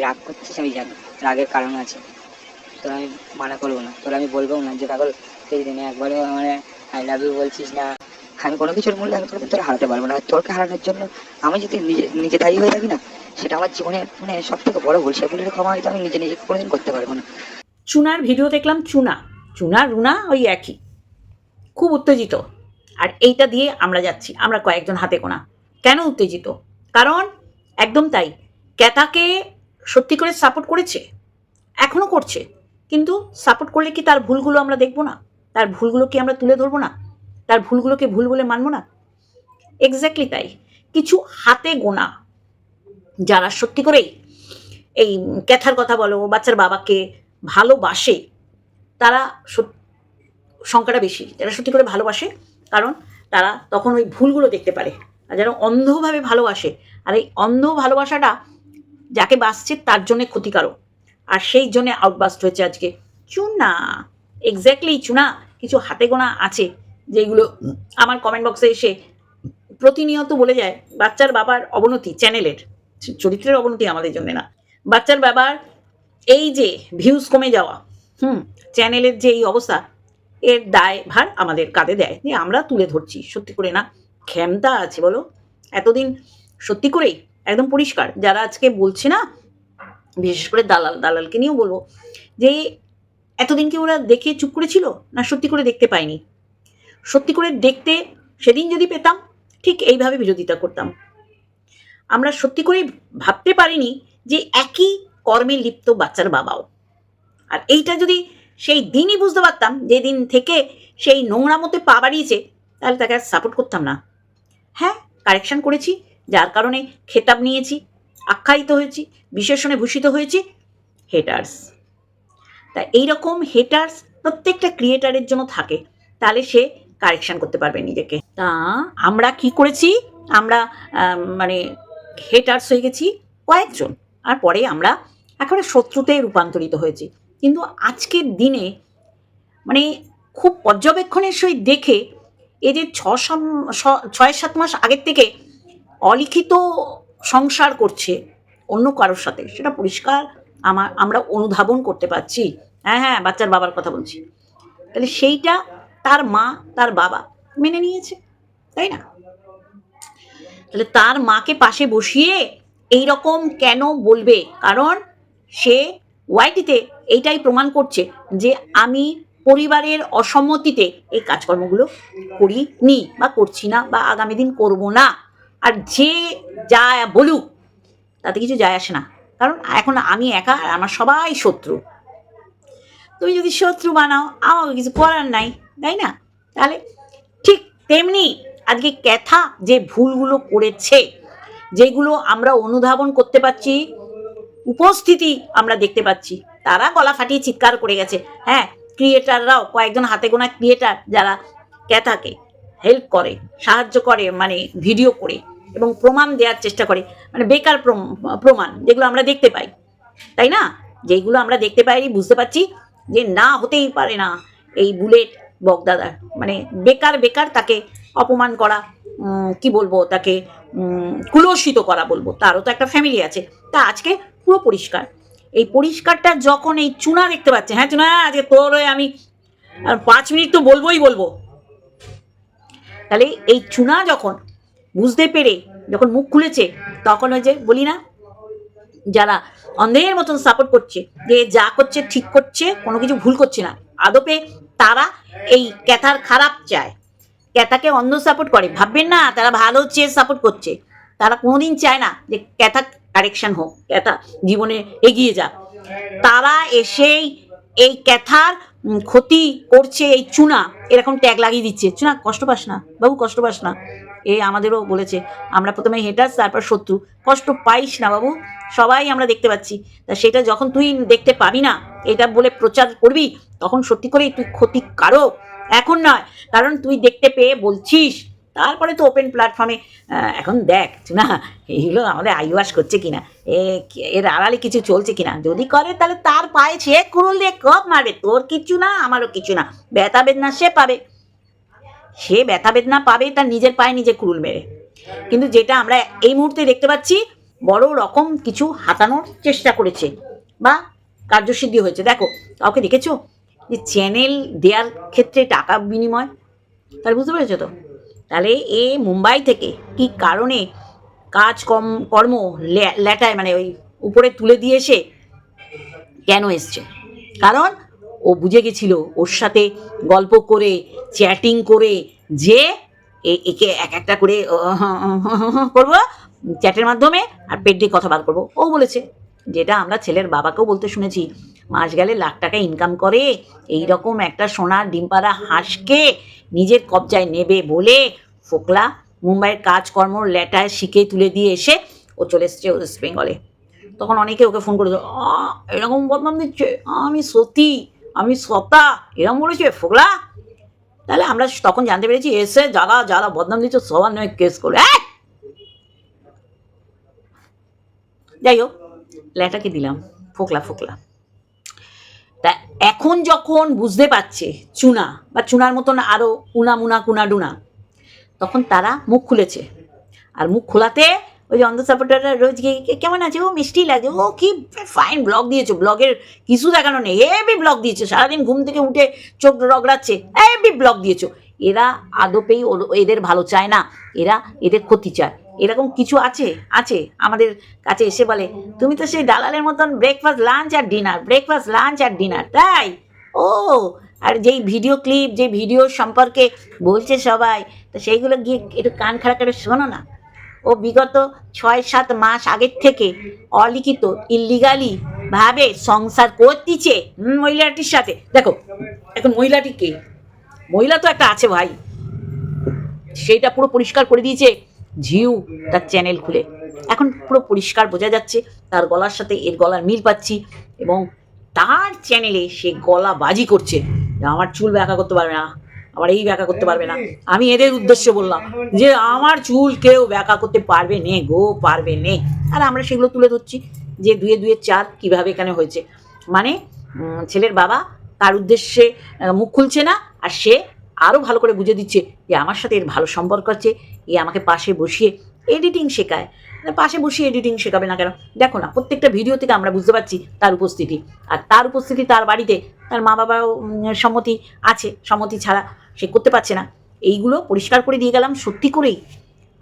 রাগ করছিস আমি জানি, রাগের কারণ আছে। তোর আমি মানা করব না, তোর আমি বলব না যে পাগল তুই দিনে একবারে মানে আই লাভ ইউ বলছিস না। আমি কোনো কিছুর মূল্যে আমি তোকে তোর হারাতে পারব না। আর তোকে হারানোর জন্য আমি যদি নিজে নিজে দায়ী হয়ে থাকি না, সেটা আমার জীবনে মানে সব থেকে বড় ভুল। সেগুলির ক্ষমা হয়তো আমি নিজে নিজে কোনোদিন করতে পারব না। চুনার ভিডিও দেখলাম, চুনা। চুনা, রুনা, ওই একই। খুব উত্তেজিত। আর এইটা দিয়ে আমরা যাচ্ছি। আমরা কয়েকজন হাতে কোনা কেন উত্তেজিত? কারণ একদম তাই। ক্যাতাকে সত্যি করে সাপোর্ট করেছে? এখনও করছে। কিন্তু সাপোর্ট করলে কি তার ভুলগুলো আমরা দেখব না? তার ভুলগুলো কি আমরা তুলে ধরবো না? তার ভুলগুলোকে ভুল বলে মানবো না? এক্স্যাক্টলি তাই। কিছু হাতে গোনা। যারা সত্যি করেই এই ক্যাথার কথা বলো, বাচ্চার বাবাকে ভালোবাসে, তারা সংখ্যাটা বেশি। যারা সত্যি করে ভালোবাসে, কারণ তারা তখন ওই ভুলগুলো দেখতে পারে। আর যারা অন্ধভাবে ভালোবাসে, আর এই অন্ধ ভালোবাসাটা যাকে বাসছে তার জন্য ক্ষতিকারক। আর সেই জন্যে আউটবাস্ট হয়েছে আজকে। চুনা এক্স্যাক্টলি চুনা, কিছু হাতে গোনা আছে, যেগুলো আমার কমেন্ট বক্সে এসে প্রতিনিয়ত বলে যায়, বাচ্চার বাবার অবনতি চ্যানেলের চরিত্রের অবনতি আমাদের জন্য না। বাচ্চার বাবার এই যে ভিউজ কমে যাওয়া, হুম চ্যানেলের যে এই অবস্থা, এর দায় ভার আমাদের কাঁধে দেয়, যে আমরা তুলে ধরছি। সত্যি করে না, ক্ষমতা আছে বলো। এতদিন সত্যি করেই একদম পরিষ্কার। যারা আজকে বলছে না, বিশেষ করে দালাল, দালালকে নিয়েও বলব, যে এতদিন কি ওরা দেখে চুপ করেছিল? না সত্যি করে দেখতে পায়নি? সত্যি করে দেখতে সেদিন যদি পেতাম, ঠিক এইভাবে বিরোধিতা করতাম। আমরা সত্যি করে ভাবতে পারিনি যে একই কর্মে লিপ্ত বাচ্চার বাবাও। আর এইটা যদি সেই দিনই বুঝতে পারতাম যেদিন থেকে সেই নোংরা মতে পা বাড়িয়েছে, তাহলে তাকে আর সাপোর্ট করতাম না। হ্যাঁ কারেকশন করেছি যার কারণে খেতাব নিয়েছি, আখ্যায়িত হয়েছি, বিশেষণে ভূষিত হয়েছি হেটার্স তা এইরকম হেটার্স প্রত্যেকটা ক্রিয়েটারের জন্য থাকে, তাহলে সে কারেকশন করতে পারবে নিজেকে। তা আমরা কি করেছি? আমরা মানে হেটার্স হয়ে গেছি কয়েকজন, আর পরে আমরা একেবারে শত্রুতে রূপান্তরিত হয়েছি। কিন্তু আজকের দিনে মানে খুব পর্যবেক্ষণের সহিত দেখে যে ছ, ছয় সাত মাস আগের থেকে অলিখিত সংসার করছে অন্য কারোর সাথে, সেটা পরিষ্কার আমার, আমরা অনুধাবন করতে পারছি। হ্যাঁ হ্যাঁ বাচ্চার বাবার কথা বলছি। তাহলে সেইটা তার মা, তার বাবা মেনে নিয়েছে, তাই না? তাহলে তার মাকে পাশে বসিয়ে এই রকম কেন বলবে? কারণ সে ওয়াইটিতে এইটাই প্রমাণ করছে যে আমি পরিবারের অসম্মতিতে এই কাজকর্মগুলো করিনি বা করছি না বা আগামী দিন করব না। আর যে যা বলুক, তাতে কিছু যায় আসে না। কারণ এখন আমি একা আর আমার সবাই শত্রু। তুমি যদি শত্রু বানাও, আমাকে কিছু করার নাই, তাই না? তাহলে ঠিক তেমনি আজকে ক্যাথা যে ভুলগুলো করেছে, যেগুলো আমরা অনুধাবন করতে পারছি, উপস্থিতি আমরা দেখতে পাচ্ছি, তারা গলা ফাটিয়ে চিৎকার করে গেছে। হ্যাঁ ক্রিয়েটাররাও কয়েকজন হাতে গোনা ক্রিয়েটার যারা ক্যাথাকে। হেল্প করে, সাহায্য করে মানে ভিডিও করে এবং প্রমাণ দেওয়ার চেষ্টা করে। মানে বেকার প্রম- প্রমাণ যেগুলো আমরা দেখতে পাই, তাই না? যেগুলো আমরা দেখতে পাই বুঝতে পারছি যে না হতেই পারে না এই বুলেট বগদাদার মানে বেকার বেকার তাকে অপমান করা কি বলব তাকে কুলসিত করা বলব। তারও তো একটা ফ্যামিলি আছে। তা আজকে পুরো পরিষ্কার। এই পরিষ্কারটা যখন এই চুনা দেখতে পাচ্ছে হ্যাঁ চুনা, আজকে তোর আমি পাঁচ মিনিট তো বলবোই বলব। তাহলে এই চুনা যখন বুঝতে পেরে, যখন মুখ খুলেছে, তখন ওই যে বলি না, যারা অন্ধের মতন সাপোর্ট করছে, যে যা করছে, ঠিক করছে, কোনো কিছু ভুল করছে না, আদপে তারা এই ক্যাথার খারাপ চায়। ক্যাথাকে অন্ধ সাপোর্ট করে। ভাববেন না, তারা ভালো চেয়ে সাপোর্ট করছে। তারা কোনোদিন চায় না যে ক্যাথা কারেকশন হোক, ক্যাথা জীবনে এগিয়ে যাক। তারা এসেই এই ক্যাথার ক্ষতি করছে এই চুনা। এরকম ট্যাগ লাগিয়ে দিচ্ছে। চুনা, কষ্ট পাস না। বাবু, কষ্ট পাস না। এ আমাদেরও বলেছে, আমরা প্রথমে হেটার্স তারপর শত্রু। কষ্ট পাইস না বাবু। সবাই আমরা দেখতে পাচ্ছি। তা সেটা যখন তুই দেখতে পাবি না, এটা বলে প্রচার করবি, তখন সত্যি করেই তুই ক্ষতিকারক। এখন নয়, কারণ তুই দেখতে পেয়ে বলছিস তারপরে তো ওপেন প্ল্যাটফর্মে এখন দেখ, না এইগুলো আমাদের আইওয়াস করছে কিনা, এ, এর আড়ালে কিছু চলছে কিনা, যদি করে তাহলে তার পায়ে সে কুড়ুল দিয়ে কপ মারবে, তোর কিছু না, আমারও কিছু না, ব্যথা বেদনা সে পাবে। সে ব্যথা বেদনা পাবে, তার নিজের পায়ে নিজে কুড়ুল মেরে। কিন্তু যেটা আমরা এই মুহূর্তে দেখতে পাচ্ছি, বড় রকম কিছু হাতানোর চেষ্টা করেছে, বা কার্যসিদ্ধি হয়েছে। দেখো, কাউকে দেখেছ? যে চ্যানেল দেওয়ার ক্ষেত্রে টাকা বিনিময়? তাহলে বুঝতে পেরেছ তো? তাহলে এ মুম্বাই থেকে কি কারণে কাজ কম, কর্ম লে- লেটায় মানে ওই উপরে তুলে দিয়ে এসে কেন এসছে? কারণ ও বুঝে গেছিল, ওর সাথে গল্প করে চ্যাটিং করে যে একে এক একটা করে করব চ্যাটের মাধ্যমে আর পেট দিয়ে কথা বার করব। ও বলেছে। যেটা আমরা ছেলের বাবাকেও বলতে শুনেছি মাস গেলে লাখ টাকা ইনকাম করে এই রকম একটা সোনার ডিমপাড়া হাঁসকে নিজের কবজায় নেবে বলে ফোকলা মুম্বাইয়ের কাজকর্ম লেটায় শিখে তুলে দিয়ে এসে ও চলে এসছে ওয়েস্ট বেঙ্গলে তখন অনেকে ওকে ফোন করেছে "আহ, এরকম বদনাম দিচ্ছে আমি সতী আমি সতা এরকম বলেছে ফোকলা তাহলে আমরা তখন জানতে পেরেছি এসে যারা যারা বদনাম দিচ্ছে সবার নয় কেস করে! যাই হোক ল্যাটাকে দিলাম, ফোকলা ফোকলা। তা এখন যখন বুঝতে পারছে চুনা, বা চুনার মতন আরও উনা মুনা কুনা ডুনা, তখন তারা মুখ খুলেছে। আর মুখ খোলাতে ওই যে অন্ধ সাপোর্টাররা রোজ গিয়ে, "কে- কেমন আছে? ও মিষ্টি লাগে ও, কি ফাইন ব্লগ দিয়েছ ব্লগের কিছু দেখানো নেই। হেভি ব্লগ দিয়েছ। সারাদিন ঘুম থেকে উঠে চোখ রগড়াচ্ছে। হেভি ব্লগ দিয়েছ। এরা আদপেই এদের ভালো চায় না। এরা এদের ক্ষতি চায়। এরকম কিছু আছে? আছে। আমাদের কাছে এসে বলে, তুমি তো সেই দালালের মতন ব্রেকফাস্ট লাঞ্চ আর ডিনার ব্রেকফাস্ট লাঞ্চ আর ডিনার তাই? ও, আর যেই ভিডিও ক্লিপ যে ভিডিও সম্পর্কে বলছে সবাই, তো সেইগুলো গিয়ে একটু কান খাড়া করে শোনো না। ও বিগত ছয় সাত মাস আগের থেকে অলিখিত ইলিগালি ভাবে সংসার করতিছে মহিলাটির সাথে। দেখো, এখন মহিলাটি কে? মহিলা তো একটা আছে ভাই। সেইটা পুরো পরিষ্কার করে দিয়েছে। ঝিউ তার চ্যানেল খুলে। এখন পুরো পরিষ্কার বোঝা যাচ্ছে, তার গলার সাথে এর গলার মিল পাচ্ছি এবং তার চ্যানেলে সে গলা বাজি করছে। আমার চুল ব্যাখ্যা করতে পারবে না, আমার এই ব্যাখ্যা করতে পারবে না। আমি এদের উদ্দেশ্যে বললাম যে, আমার চুল কেউ ব্যাখ্যা করতে পারবে নে গো, পারবে নে। আর আমরা সেগুলো তুলে ধরছি যে দুয়ে দুয়ে চার কীভাবে এখানে হয়েছে। মানে ছেলের বাবা তার উদ্দেশ্যে মুখ খুলছে না, আর সে আরও ভালো করে বুঝে দিচ্ছে যে আমার সাথে এর ভালো সম্পর্ক আছে, এ আমাকে পাশে বসিয়ে এডিটিং শেখায়। পাশে বসিয়ে এডিটিং শেখাবে না কেন? দেখো না, প্রত্যেকটা ভিডিও থেকে আমরা বুঝতে পারছি তার উপস্থিতি। আর তার উপস্থিতি তার বাড়িতে, তার মা বাবারও সম্মতি আছে, সম্মতি ছাড়া সে করতে পারছে না। এইগুলো পরিষ্কার করে দিয়ে গেলাম সত্যি করেই।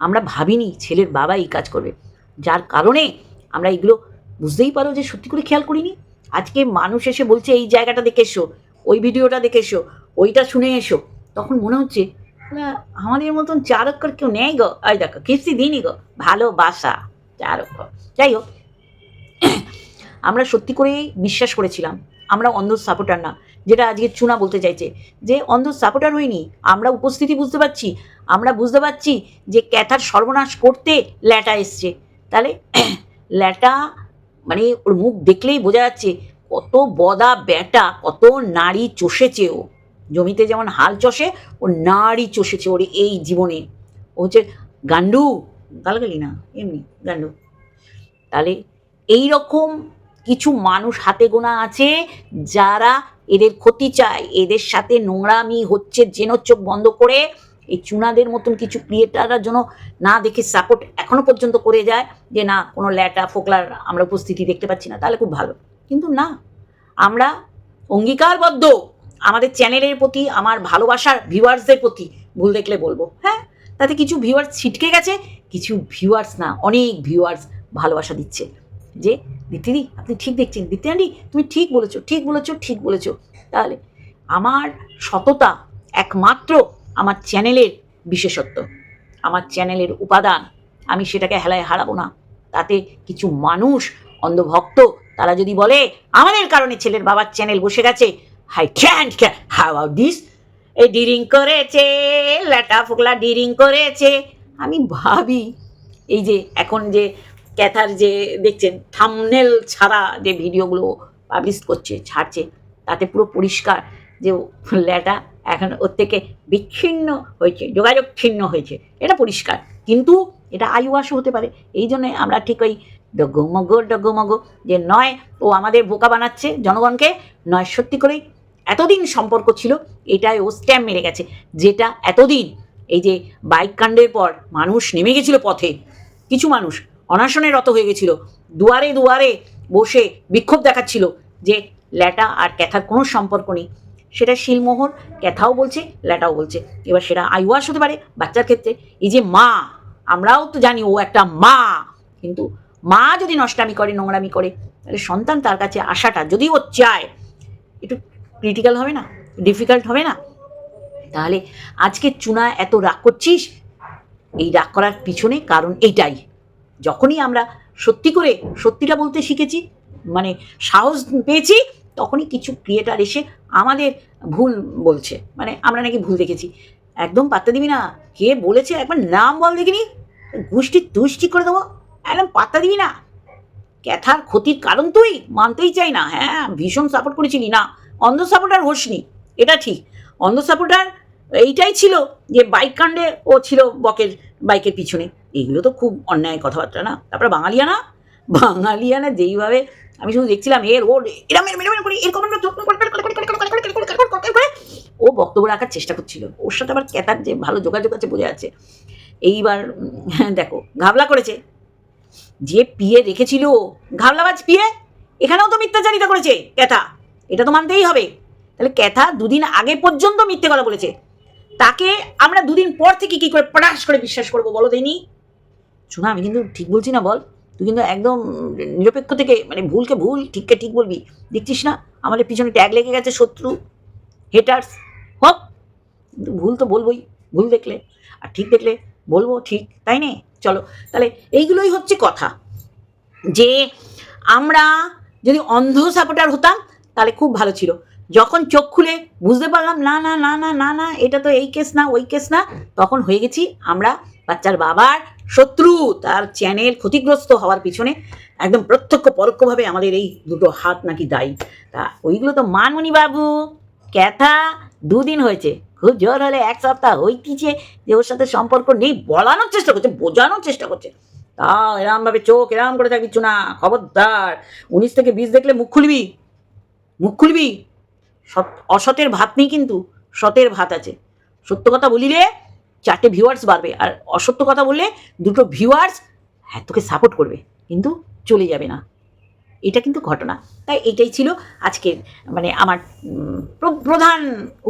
আমরা ভাবিনি ছেলের বাবা এই কাজ করবে। যার কারণে আমরা এগুলো বুঝতেই পারো যে সত্যি করে খেয়াল করিনি। আজকে মানুষ এসে বলছে, এই জায়গাটা দেখে এসো, ওই ভিডিওটা দেখে এসো, ওইটা শুনে এসো। তখন মনে হচ্ছে আমাদের মতন চারক্ষর কেউ নেই গো। ওই দেখো, কিস্তি দিনই গো। ভালোবাসা চারক্ষর যাই হোক, আমরা সত্যি করেই বিশ্বাস করেছিলাম, আমরা অন্ধ সাপোর্টার না। যেটা আজকে চুনা বলতে চাইছে, যে অন্ধ সাপোর্টার হইনি, আমরা উপস্থিতি বুঝতে পারছি, আমরা বুঝতে পারছি যে ক্যাথার সর্বনাশ করতে ল্যাটা এসছে। তাহলে ল্যাটা মানে ওর মুখ দেখলেই বোঝা যাচ্ছে, কত বদা ব্যাটা, কত নারী চষেছে ও। জমিতে যেমন হাল চষে, ও নারী চষেছে ওর এই জীবনে। ও হচ্ছে গান্ডু গালগালি না? এমনি গান্ডু তাহলে এই রকম কিছু মানুষ হাতে গোনা আছে যারা এদের ক্ষতি চায়। এদের সাথে নোংরামি হচ্ছে, যেন চোখ বন্ধ করে এই চুনাদের মতন কিছু ক্রিয়েটাররা যেন না দেখে সাপোর্ট এখনও পর্যন্ত করে যায় যে না, কোনো ল্যাটা, ফোকলার আমরা উপস্থিতি দেখতে পাচ্ছি না, তাহলে খুব ভালো। কিন্তু না, আমরা অঙ্গীকারবদ্ধ। আমাদের চ্যানেলের প্রতি, আমার ভালোবাসার ভিউয়ার্সদের প্রতি ভুল দেখলে বলব। হ্যাঁ তাতে কিছু ভিউয়ার্স ছিটকে গেছে, কিছু ভিউয়ার্স না, অনেক ভিউয়ার্স ভালোবাসা দিচ্ছে। যে, দিদি, আপনি ঠিক দেখছেন। আন্টি, তুমি ঠিক বলেছ ঠিক বলেছ ঠিক বলেছ। তাহলে আমার সততা একমাত্র আমার চ্যানেলের বিশেষত্ব, আমার চ্যানেলের উপাদান। আমি সেটাকে হেলায় হারাবো না। তাতে কিছু মানুষ অন্ধভক্ত, তারা যদি বলে, আমাদের কারণে ছেলের বাবার চ্যানেল বসে গেছে hi can't how out this এই ডিরিং করেছে, ল্যাটা ফোকলা ডিরিং করেছে। আমি ভাবি, এই যে এখন যে ক্যাথার যে দেখছেন, থামনেল ছাড়া যে ভিডিওগুলো পাবলিশ করছে, ছাড়ছে, তাতে পুরো পরিষ্কার যে ল্যাটা এখন ওর থেকে বিচ্ছিন্ন হয়েছে, যোগাযোগ ছিন্ন হয়েছে। এটা পরিষ্কার। কিন্তু এটা আয়ুয়াসও হতে পারে। এই জন্য আমরা ঠিক ওই ডগমগ ডগমগ যে নয়, ও আমাদের বোকা বানাচ্ছে জনগণকে। নয়, সত্যি করেই এতদিন সম্পর্ক ছিল, এটাই ও স্ট্যাম্প মেরে গেছে। যেটা এতদিন, এই যে বাইক কাণ্ডের পর মানুষ নেমে গেছিল পথে, কিছু মানুষ অনাশনে রত হয়ে গেছিল, দুয়ারে দুয়ারে বসে বিক্ষোভ দেখাচ্ছিল যে ল্যাটা আর ক্যাথার কোনো সম্পর্ক নেই। সেটা শিলমোহর, ক্যাথাও বলছে, ল্যাটাও বলছে। এবার সেটা আইওয়াস হতে পারে বাচ্চার ক্ষেত্রে। এই যে মা, আমরাও তো জানি ও একটা মা, কিন্তু মা যদি নষ্টামি করে, নোংরামি করে, তাহলে সন্তান তার কাছে আসাটা যদি ও চায়, একটু ক্রিটিক্যাল হবে না ডিফিকাল্ট হবে না? তাহলে আজকে চুনা এত রাগ করছিস? এই রাগ করার পিছনে কারণ এইটাই। যখনই আমরা সত্যি করে সত্যিটা বলতে শিখেছি মানে সাহস পেয়েছি, তখনই কিছু ক্রিয়েটার এসে আমাদের ভুল বলছে। মানে আমরা নাকি ভুল দেখেছি। একদম পাত্তা দিবি না। কে বলেছে একবার নাম বল দেখিনি? গোষ্ঠী তুষ্টি করে দেবো। একদম পাত্তা দিবি না। ক্যাথার ক্ষতির কারণ তুই? মানতেই চাই না। হ্যাঁ ভীষণ সাপোর্ট করেছিলি। না অন্ধ সাপোর্টার হোসনি এটা ঠিক অন্ধ সাপোর্টার এইটাই ছিল যে বাইক কাণ্ডে ও ছিল বকের বাইকের পিছনে এইগুলো তো খুব অন্যায় কথাবার্তা না তারপরে বাঙালিয়ানা বাঙালিয়ানা যেইভাবে আমি শুধু দেখছিলাম এর ওর এরম এরম করে এরকম ও বক্তব্য রাখার চেষ্টা করছিল ওর সাথে আবার ক্যাতার যে ভালো যোগাযোগ আছে বোঝা যাচ্ছে এইবার দেখো ঘাবলা করেছে যে পিয়ে রেখেছিল ঘাবলাবাজ পিয়ে এখানেও তো মিথ্যাচারিতা করেছে ক্যাথা এটা তো মানতেই হবে। তাহলে ক্যাথা দুদিন আগে পর্যন্ত মিথ্যে কথা বলেছে। তাকে আমরা দুদিন পর থেকে কি করে পটাশ করে বিশ্বাস করব বলো দেয়নি শোনা, আমি কিন্তু ঠিক বলছি না, বল। তুই কিন্তু একদম নিরপেক্ষ থেকে মানে ভুলকে ভুল, ঠিককে ঠিক বলবি। দেখছিস না, আমাদের পিছনে ট্যাগ লেগে গেছে শত্রু হেটার্স হোক, কিন্তু ভুল তো বলবোই, ভুল দেখলে। আর ঠিক দেখলে বলব ঠিক, তাই নে? চলো, তাহলে এইগুলোই হচ্ছে কথা। যে আমরা যদি অন্ধ সাপোর্টার হতাম তাহলে খুব ভালো ছিল। যখন চোখ খুলে বুঝতে পারলাম, না না না না না না, এটা তো এই কেস না, ওই কেস না, তখন হয়ে গেছি আমরা বাচ্চার বাবার শত্রু, তার চ্যানেল ক্ষতিগ্রস্ত হওয়ার পিছনে একদম প্রত্যক্ষ পরোক্ষভাবে আমাদের এই দুটো হাত নাকি দায়ী। তা ওইগুলো তো মানমণি বাবু, ক্যাথা, দুদিন হয়েছে, খুব জোর হলে এক সপ্তাহ হইতিছে যে ওর সাথে সম্পর্ক নেই বলানোর চেষ্টা করছে, বোঝানোর চেষ্টা করছে। তাও এরমভাবে চোখ এরম করে থাকবি না, খবরদার, উনিশ থেকে বিশ দেখলে মুখ খুলবি। মুখ খুলবি? সৎ, অসতের ভাত নেই কিন্তু, সতের ভাত আছে। সত্য কথা বলিলে চারটে ভিউয়ার্স বাড়বে, আর অসত্য কথা বললে দুটো ভিউয়ার্স হ্যাঁ তোকে সাপোর্ট করবে, কিন্তু চলে যাবে না। এটা কিন্তু ঘটনা। তাই এটাই ছিল আজকের মানে আমার প্রধান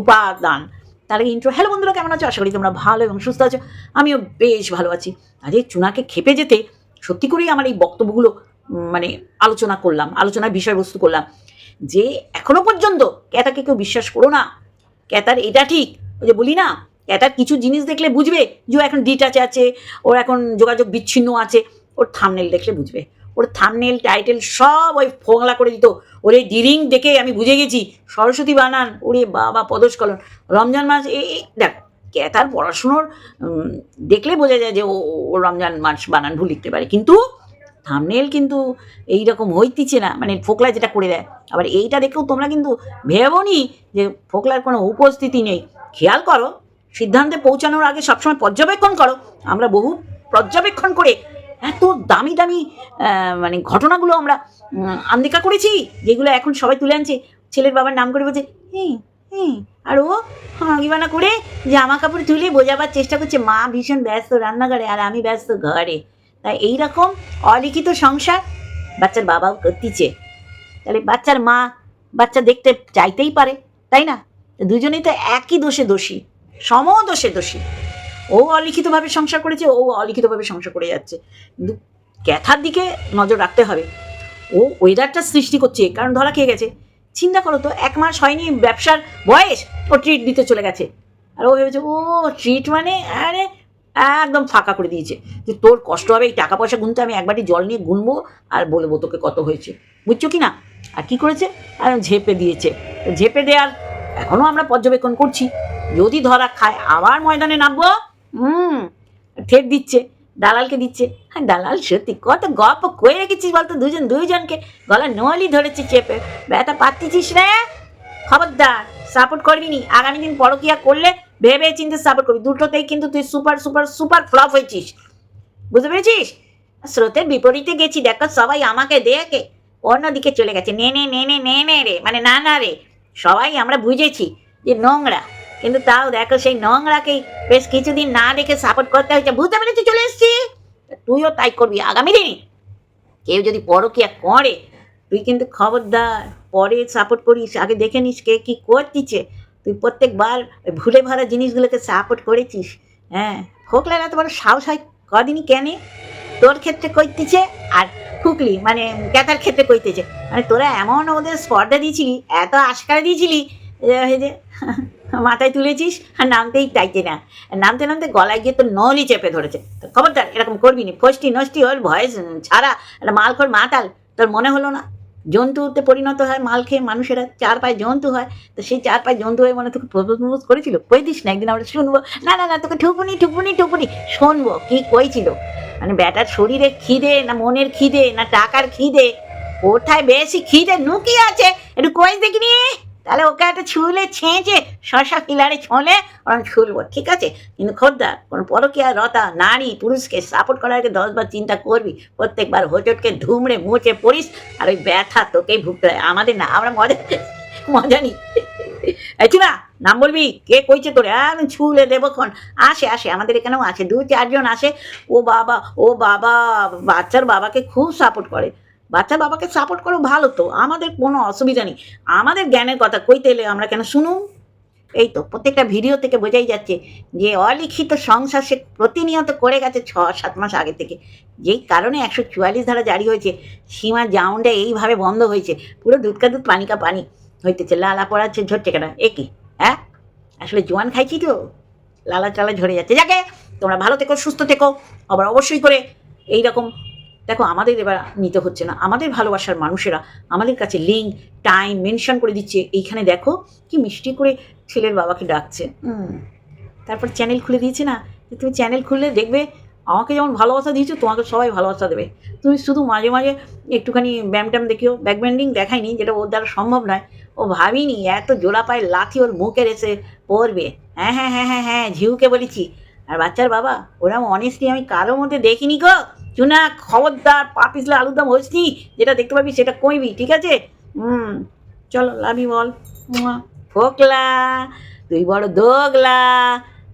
উপাদান। তার ইন্ট্রো হ্যালো বন্ধুরা, কেমন আছো? আশা করি তোমরা ভালো এবং সুস্থ আছো। আমিও বেশ ভালো আছি। আজ এই চুনাকে খেপে যেতে সত্যি করেই আমার এই বক্তব্যগুলো মানে আলোচনা করলাম, আলোচনার বিষয়বস্তু করলাম। যে এখনও পর্যন্ত ক্যাতাকে কেউ বিশ্বাস করো না। ক্যাতার এটা ঠিক, ওই যে বলি না, ক্যাতার কিছু জিনিস দেখলে বুঝবে যে ও এখন ডিটাচে আছে, ওর এখন যোগাযোগ বিচ্ছিন্ন আছে, ওর থামনেল দেখলে বুঝবে। ওর থামনেল টাইটেল সব ওই ফোংলা করে দিত। ওর এই ডিরিং দেখে আমি বুঝে গেছি, সরস্বতী বানান, ওরে বাবা পদস্কলন রমজান মাস এই দেখ, ক্যাতার পড়াশুনোর দেখলে বোঝা যায় যে ও রমজান মাস বানান ভুল লিখতে পারে। কিন্তু থামনেল কিন্তু এই রকম হইতিছে না মানে ফোকলা যেটা করে দেয়। আবার এইটা দেখেও তোমরা কিন্তু ভেবনি যে ফোকলার কোনো উপস্থিতি নেই। খেয়াল করো, সিদ্ধান্তে পৌঁছানোর আগে সবসময় পর্যবেক্ষণ করো। আমরা বহু পর্যবেক্ষণ করে এত দামি দামি মানে ঘটনাগুলো আমরা আন্দিকা করেছি, যেগুলো এখন সবাই তুলে আনছে। ছেলের বাবার নাম করে বলছে আর ও হাঁগিবানা করে জামা কাপড় তুলে বোঝাবার চেষ্টা করছে। মা ভীষণ ব্যস্ত রান্নাঘরে, আর আমি ব্যস্ত ঘরে। তাই এইরকম অলিখিত সংসার বাচ্চার বাবাও করতিছে। তাহলে বাচ্চার মা, বাচ্চা দেখতে চাইতেই পারে, তাই না? দুজনেই তো একই দোষে দোষী সম দোষে। দোষী ও অলিখিতভাবে সংসার করেছে, ও অলিখিতভাবে সংসার করে যাচ্ছে। কিন্তু ক্যাথার দিকে নজর রাখতে হবে। ও ওয়েদারটা সৃষ্টি করছে, কারণ ধরা খেয়ে গেছে। চিন্তা করো তো, এক মাস হয়নি ব্যবসার বয়স, ও ট্রিট দিতে চলে গেছে। আর ও ভেবেছে, ও ট্রিট মানে? আরে একদম ফাঁকা করে দিয়েছে। যে তোর কষ্ট হবে, এই টাকা পয়সা গুনতে আমি একবারই জল নিয়ে গুনবো আর বলব তোকে কত হয়েছে। বুঝছ কি না? আর কি করেছে? আর ঝেপে দিয়েছে। ঝেপে দেওয়ার এখনও আমরা পর্যবেক্ষণ করছি। যদি ধরা খায়, আবার ময়দানে নামবো? হুম, ঠেট দিচ্ছে, দালালকে দিচ্ছে। হ্যাঁ দালাল সত্যি কত গপ কয়ে রেখেছিস বলতো দুজন দুইজনকে? গলা নলি ধরেছে চেপে। ব্যথা পাচ্ছিস রে? খবরদার সাপোর্ট করবি নি। আগামী দিন পরকিয়া করলে ভেবে চিন্তে সাপোর্ট করবি। দুটোতেই কিন্তু তুই সুপার সুপার সুপার ফ্লপ হয়েছিস। বুঝতে পেরেছিস? স্রোতের বিপরীতে গেছি, দেখো সবাই আমাকে দেখে অন্যদিকে চলে গেছে। নে নে নে নে নে নে রে মানে না না রে, সবাই আমরা বুঝেছি যে নোংরা। কিন্তু তাও দেখো সেই নোংরাকেই বেশ কিছুদিন না দেখে সাপোর্ট করতে হয়েছে। বুঝতে পেরেছি চলে এসছি। তুইও তাই করবি আগামী দিনে। কেউ যদি পরকিয়া করে, তুই কিন্তু খবরদার, পরে সাপোর্ট করিস, আগে দেখে নিস কে কি করতিছে। তুই প্রত্যেকবার ভুলে ভরা জিনিসগুলোকে সাপোর্ট করেছিস। হ্যাঁ ফোকলার বড় সাহস হয় কদিনই কেনে? তোর ক্ষেত্রে কইতেছে আর ফুকলি মানে ক্যাতার ক্ষেত্রে কইতেছে। মানে তোরা এমন ওদের স্পর্ধা দিয়েছিলি এত আশকারা দিয়েছিলি যে মাথায় তুলেছিস আর নামতেই চাইছে না। নামতে নামতে গলায় গিয়ে তোর নলি চেপে ধরেছে। খবরদার, এরকম করবি নি, ফষ্টি নষ্টি ওর ভয়েস ছাড়া একটা মালখোর মাতাল, তোর মনে হলো না? জন্তুতে পরিণত হয়, মাল খেয়ে মানুষেরা চার পায়ে জন্তু হয়, তো সেই চার পায়ে জন্তু হয়ে মনে তোকে প্রপোজ করেছিল? কই দিস না, একদিন আমরা শুনব, না না না, তোকে ঠুকুনি ঠুকুনি ঠুকুনি শুনব, কি কইছিল? মানে ব্যাটার শরীরে খিদে না মনের খিদে না টাকার খিদে? কোথায় বেশি খিদে? নুকি আছে, একটু কই দেখিনি? তাহলে ওকে একটা ছুলে ছেঁচে শশা পিলারে ছোঁলে ওরকম ছুলবো, ঠিক আছে? কিন্তু খোদ্দার, কোনো পরকীয়া রতা, নারী, পুরুষকে সাপোর্ট করার আগে দশবার চিন্তা করবি, প্রত্যেকবার হোচটকে ধুমড়ে মুচে পড়িস, আর ওই ব্যথা তোকেই ভুগতে হয়। আমাদের না, আমরা মজা মজা নি না নাম বলবি? কে কইছে তোরে? আমি ছুলে দেবো খন। আসে আসে, আমাদের এখানেও আছে দু চারজন আসে। ও বাবা ও বাবা, বাচ্চার বাবাকে খুব সাপোর্ট করে। বাচ্চার বাবাকে সাপোর্ট করো ভালো তো, আমাদের কোনো অসুবিধা নেই। আমাদের জ্ঞানের কথা কইতে এলে আমরা কেন শুনুন এই তো প্রত্যেকটা ভিডিও থেকে বোঝাই যাচ্ছে যে অলিখিত সংসার সে প্রতিনিয়ত করে গেছে ছ, সাত মাস আগে থেকে। যেই কারণে একশো চুয়াল্লিশ ধারা জারি হয়েছে, সীমা জাউন্ডে এইভাবে বন্ধ হয়েছে, পুরো দুধকা দুধ পানিকা পানি হইতেছে, লালা পড়াচ্ছে, ঝরছে কেন? এ কি? হ্যাঁ? আসলে জোয়ান খাইছি তো? লালা চালা ঝরে যাচ্ছে। যাকে তোমরা ভালো থেকো, সুস্থ থেকো, আবার অবশ্যই করে এই রকম দেখো আমাদের এবার নিতে হচ্ছে না। আমাদের ভালোবাসার মানুষেরা আমাদের কাছে লিঙ্ক টাইম মেনশন করে দিচ্ছে। এইখানে দেখো কি মিষ্টি করে ছেলের বাবাকে ডাকছে। তারপর চ্যানেল খুলে দিয়েছে না? তুমি চ্যানেল খুললে দেখবে আমাকে যেমন ভালোবাসা দিয়েছ তোমাকে সবাই ভালোবাসা দেবে। তুমি শুধু মাঝে মাঝে একটুখানি ব্যায়াম ট্যাম দেখিও। ব্যাকব্যান্ডিং দেখায়নি যেটা ওর দ্বারা সম্ভব নয়। ও ভাবিনি এত জোড়া পায়ে লাথি ওর মুখের এসে পড়বে। হ্যাঁ হ্যাঁ হ্যাঁ হ্যাঁ হ্যাঁ ঝিউকে বলেছি। আর বাচ্চার বাবা ওরম অনেস্টলি আমি কারোর মধ্যে দেখিনি গো। চুনা খবরদার, পা পিছলে আলুর দাম হসনি যেটা দেখতে পাবি সেটা কইবি, ঠিক আছে? হুম, চলো লাভি বল। ফোকলা, তুই বড় দোগলা।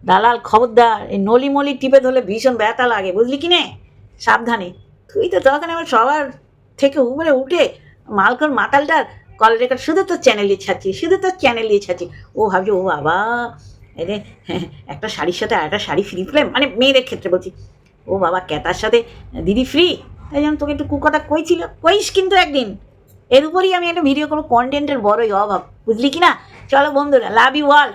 দালাল খবরদার, এই নলি মলি টিপে ধরলে ভীষণ ব্যথা লাগে, বুঝলি কি নে? সাবধানে। তুই তো তখন আমার সবার থেকে উপরে উঠে মালকর মাতালটার কল রেকর্ড শুধু তোর চ্যানেলে ছাড়ছি শুধু তোর চ্যানেলে ছাড়ছি ও ভাবছি, ও বাবা এরে একটা শাড়ির সাথে আর একটা শাড়ি ফ্রি ফ্লেম মানে মেয়েদের ক্ষেত্রে বলছি। ও বাবা, ক্যাতার সাথে দিদি ফ্রি তাই জন্য তোকে একটু কুকথা কইছিল। কইস কিন্তু একদিন। এর উপরই আমি একটা ভিডিও করব কন্টেন্টের বড়ই অভাব। বুঝলি কি না? চলো বন্ধুরা লাভ ইউ অল